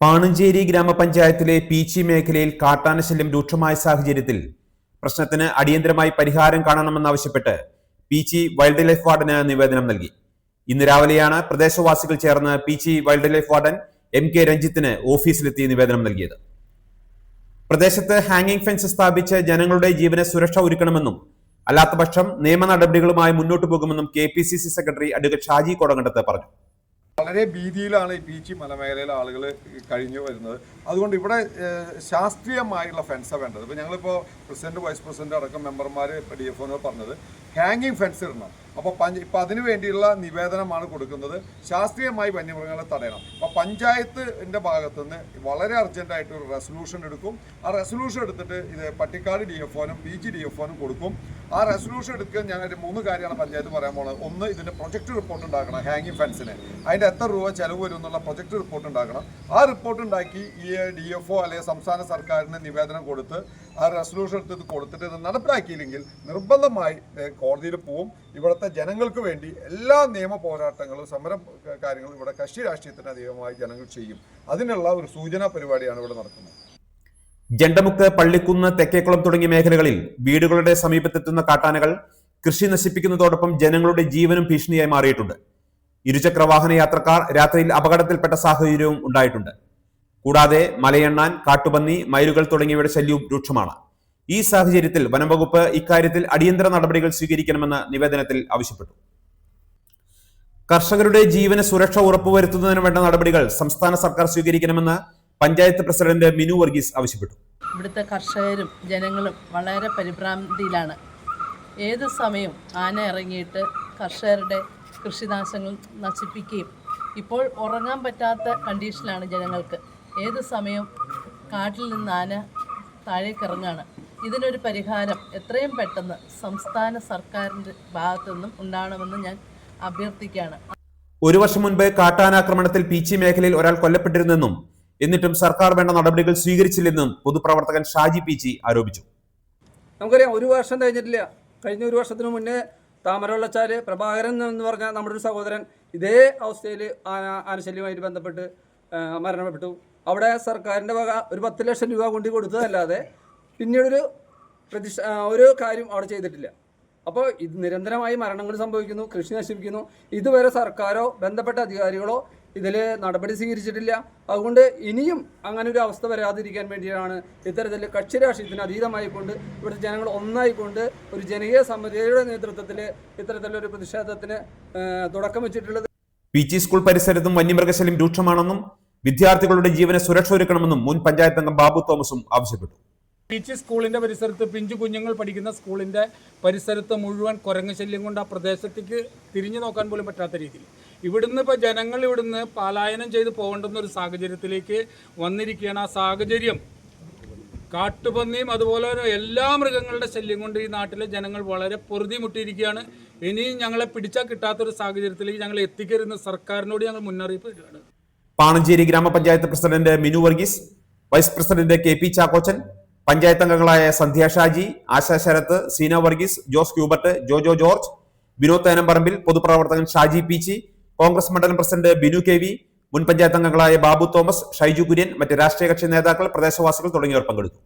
പാണഞ്ചേരി ഗ്രാമപഞ്ചായത്തിലെ പീച്ചി മേഖലയിൽ കാട്ടാനശല്യം രൂക്ഷമായ സാഹചര്യത്തിൽ പ്രശ്നത്തിന് അടിയന്തരമായി പരിഹാരം കാണണമെന്നാവശ്യപ്പെട്ട് പീച്ചി വൈൽഡ് ലൈഫ് വാർഡന് നിവേദനം നൽകി. ഇന്ന് രാവിലെയാണ് പ്രദേശവാസികൾ ചേർന്ന് Peechi wildlife warden M K രഞ്ജിത്തിന് ഓഫീസിലെത്തി നിവേദനം നൽകിയത്. പ്രദേശത്ത് ഹാങ്ങിങ് ഫെൻസ് സ്ഥാപിച്ച് ജനങ്ങളുടെ ജീവന സുരക്ഷ ഒരുക്കണമെന്നും അല്ലാത്തപക്ഷം നിയമ നടപടികളുമായി മുന്നോട്ടു പോകുമെന്നും K P C C secretary advocate Shaji Kodankandath പറഞ്ഞു. വളരെ ഭീതിയിലാണ് ഈ പീച്ചി മലമേഖലയിലെ ആളുകൾ കഴിഞ്ഞു വരുന്നത്. അതുകൊണ്ട് ഇവിടെ ശാസ്ത്രീയമായിട്ടുള്ള ഫെൻസാണ് വേണ്ടത്. ഇപ്പോൾ ഞങ്ങളിപ്പോൾ പ്രസിഡന്റ് വൈസ് പ്രസിഡന്റ് അടക്കം മെമ്പർമാർ ഡി എഫ് ഒന്ന് പറഞ്ഞത്. ഹാങ്ങിങ് ഫെൻസ് ഇടണം. അപ്പോൾ പഞ്ച ഇപ്പോൾ അതിനു വേണ്ടിയുള്ള നിവേദനമാണ് കൊടുക്കുന്നത്. ശാസ്ത്രീയമായി വന്യമൃഗങ്ങളെ തടയണം. അപ്പോൾ പഞ്ചായത്തിന്റെ ഭാഗത്തു നിന്ന് വളരെ അർജന്റായിട്ട് ഒരു റെസൊല്യൂഷൻ എടുക്കും. ആ റെസൊല്യൂഷൻ എടുത്തിട്ട് ഇത് പട്ടിക്കാട് ഡി എഫ് ഒനും പി ജി ഡി എഫ് ഒനും കൊടുക്കും. ആ റെസൊല്യൂഷൻ എടുക്കുക ഞാൻ മൂന്ന് കാര്യമാണ് പഞ്ചായത്ത് പറയാൻ പോകുന്നത് ഒന്ന് ഇതിന്റെ പ്രൊജക്ട് റിപ്പോർട്ട് ഉണ്ടാക്കണം ഹാങ്ങിങ് ഫെൻസിന് അതിന്റെ എത്ര രൂപ ചെലവ് വരും എന്നുള്ള പ്രൊജക്ട് റിപ്പോർട്ട് ഉണ്ടാക്കണം. ആ റിപ്പോർട്ട് ഉണ്ടാക്കി ഈ ഡി എഫ് ഒ അല്ലെങ്കിൽ സംസ്ഥാന സർക്കാരിന് നിവേദനം കൊടുത്ത് ആ റെസൊല്യൂഷൻ എടുത്ത് കൊടുത്തിട്ട് ഇത് നടപ്പിലാക്കിയില്ലെങ്കിൽ നിർബന്ധമായി കോടതിയിൽ പോവും. ഇവിടുത്തെ ജനങ്ങൾക്ക് വേണ്ടി എല്ലാ നിയമ പോരാട്ടങ്ങളും സമരം കാര്യങ്ങളും ഇവിടെ കക്ഷി രാഷ്ട്രീയത്തിന് അധികമായി ജനങ്ങൾ ചെയ്യും. അതിനുള്ള ഒരു സൂചനാ പരിപാടിയാണ് ഇവിടെ നടക്കുന്നത്. ജണ്ടമുക്ക് പള്ളിക്കുന്ന് തെക്കേക്കുളം തുടങ്ങിയ മേഖലകളിൽ വീടുകളുടെ സമീപത്തെത്തുന്ന കാട്ടാനകൾ കൃഷി നശിപ്പിക്കുന്നതോടൊപ്പം ജനങ്ങളുടെ ജീവനും ഭീഷണിയായി മാറിയിട്ടുണ്ട്. ഇരുചക്ര വാഹന യാത്രക്കാർ രാത്രിയിൽ അപകടത്തിൽപ്പെട്ട സാഹചര്യവും ഉണ്ടായിട്ടുണ്ട്. കൂടാതെ മലയെണ്ണാൻ കാട്ടുപന്നി മയിലുകൾ തുടങ്ങിയവയുടെ ശല്യവും രൂക്ഷമാണ്. ഈ സാഹചര്യത്തിൽ വനംവകുപ്പ് ഇക്കാര്യത്തിൽ അടിയന്തര നടപടികൾ സ്വീകരിക്കണമെന്ന് നിവേദനത്തിൽ ആവശ്യപ്പെട്ടു. കർഷകരുടെ ജീവന സുരക്ഷ ഉറപ്പുവരുത്തുന്നതിന് വേണ്ട നടപടികൾ സംസ്ഥാന സർക്കാർ സ്വീകരിക്കണമെന്ന് പഞ്ചായത്ത് പ്രസിഡന്റ് മിനു വർഗീസ് ആവശ്യപ്പെട്ടു. ഇവിടുത്തെ കർഷകരും ജനങ്ങളും വളരെ പരിഭ്രാന്തിയിലാണ്. ഏത് സമയവും ആന ഇറങ്ങിയിട്ട് കർഷകരുടെ കൃഷിനാശങ്ങൾ നശിപ്പിക്കുകയും ഇപ്പോൾ ഉറങ്ങാൻ പറ്റാത്ത കണ്ടീഷനിലാണ് ജനങ്ങൾക്ക്. ഏത് സമയവും കാട്ടിൽ നിന്ന് ആന താഴേക്ക് ഇറങ്ങാണ്? ഇതിനൊരു പരിഹാരം എത്രയും പെട്ടെന്ന് സംസ്ഥാന സർക്കാരിന്റെ ഭാഗത്തു നിന്നും ഉണ്ടാകണമെന്ന് ഞാൻ അഭ്യർത്ഥിക്കുകയാണ്. ഒരു വർഷം മുൻപ് കാട്ടാനാക്രമണത്തിൽ പീച്ചി മേഖലയിൽ ഒരാൾ കൊല്ലപ്പെട്ടിരുന്നെന്നും എന്നിട്ടും സർക്കാർ വേണ്ട നടപടികൾ സ്വീകരിച്ചില്ലെന്നും പൊതുപ്രവർത്തകൻ ഷാജി പീച്ചി ആരോപിച്ചു. നമുക്കറിയാം ഒരു വർഷം കഴിഞ്ഞിട്ടില്ല. കഴിഞ്ഞ ഒരു വർഷത്തിന് മുന്നേ താമരവെള്ളച്ചാൽ പ്രഭാകരൻ എന്ന് പറഞ്ഞ നമ്മുടെ ഒരു സഹോദരൻ ഇതേ അവസ്ഥയിൽ ആന ആനശല്യമായിട്ട് ബന്ധപ്പെട്ട് മരണപ്പെട്ടു. അവിടെ സർക്കാരിന്റെ വക ഒരു പത്ത് ലക്ഷം രൂപ കൊണ്ട് കൊടുത്തതല്ലാതെ പിന്നീടൊരു പ്രതിഷ ഒരു കാര്യം അവിടെ ചെയ്തിട്ടില്ല. അപ്പോൾ ഇത് നിരന്തരമായി മരണങ്ങൾ സംഭവിക്കുന്നു കൃഷി നശിപ്പിക്കുന്നു. ഇതുവരെ സർക്കാരോ ബന്ധപ്പെട്ട അധികാരികളോ ഇതിൽ നടപടി സ്വീകരിച്ചിട്ടില്ല. അതുകൊണ്ട് ഇനിയും അങ്ങനെ ഒരു അവസ്ഥ വരാതിരിക്കാൻ വേണ്ടിയാണ് ഇത്തരത്തിൽ കക്ഷി രാഷ്ട്രീയത്തിന് അതീതമായിക്കൊണ്ട് ഇവിടുത്തെ ജനങ്ങൾ ഒന്നായിക്കൊണ്ട് ഒരു ജനകീയ സമിതിയുടെ നേതൃത്വത്തിൽ ഇത്തരത്തിലൊരു പ്രതിഷേധത്തിന് തുടക്കം വെച്ചിട്ടുള്ളത്. പീച്ചി സ്കൂൾ പരിസരത്തും വന്യമൃഗശല്യം രൂക്ഷമാണെന്നും വിദ്യാർത്ഥികളുടെ ജീവനെ സുരക്ഷ ഒരുക്കണമെന്നും മുൻ പഞ്ചായത്ത് അംഗം ബാബു തോമസും ആവശ്യപ്പെട്ടു. ബീച്ച് സ്കൂളിന്റെ പരിസരത്ത് പിഞ്ചു കുഞ്ഞുങ്ങൾ പഠിക്കുന്ന സ്കൂളിന്റെ പരിസരത്ത് മുഴുവൻ കുരങ്ങ് ശല്യം കൊണ്ട് ആ പ്രദേശത്തേക്ക് തിരിഞ്ഞു നോക്കാൻ പോലും പറ്റാത്ത രീതിയിൽ. ഇവിടുന്ന് ഇപ്പോൾ ജനങ്ങൾ ഇവിടുന്ന് പലായനം ചെയ്ത് പോകേണ്ടുന്ന ഒരു സാഹചര്യത്തിലേക്ക് വന്നിരിക്കുകയാണ്. ആ സാഹചര്യം കാട്ടുപന്നിയും അതുപോലെ എല്ലാ മൃഗങ്ങളുടെ ശല്യം കൊണ്ട് ഈ നാട്ടിലെ ജനങ്ങൾ വളരെ പൊറുതിമുട്ടിയിരിക്കുകയാണ്. ഇനിയും ഞങ്ങളെ പിടിച്ചാൽ കിട്ടാത്തൊരു സാഹചര്യത്തിലേക്ക് ഞങ്ങൾ എത്തിക്കരുന്ന സർക്കാരിനോട് ഞങ്ങൾ മുന്നറിയിപ്പ് പാണഞ്ചേരി ഗ്രാമപഞ്ചായത്ത് president Minu Varghese vice president K P Chakochan panchayat അംഗങ്ങളായ സന്ധ്യ ഷാജി ആശാ ശരത്ത് സീന വർഗീസ് ജോസ് ക്യൂബർട്ട് ജോജോ ജോർജ് വിനോദ് തേനമ്പറമ്പിൽ പൊതുപ്രവർത്തകൻ ഷാജി പീച്ചി കോൺഗ്രസ് മണ്ഡലം പ്രസിഡന്റ് ബിനു കെ വി മുൻ പഞ്ചായത്ത് അംഗങ്ങളായ ബാബു തോമസ് ഷൈജു കുര്യൻ മറ്റ് രാഷ്ട്രീയ കക്ഷി നേതാക്കൾ പ്രദേശവാസികൾ തുടങ്ങിയവർ പങ്കെടുത്തു.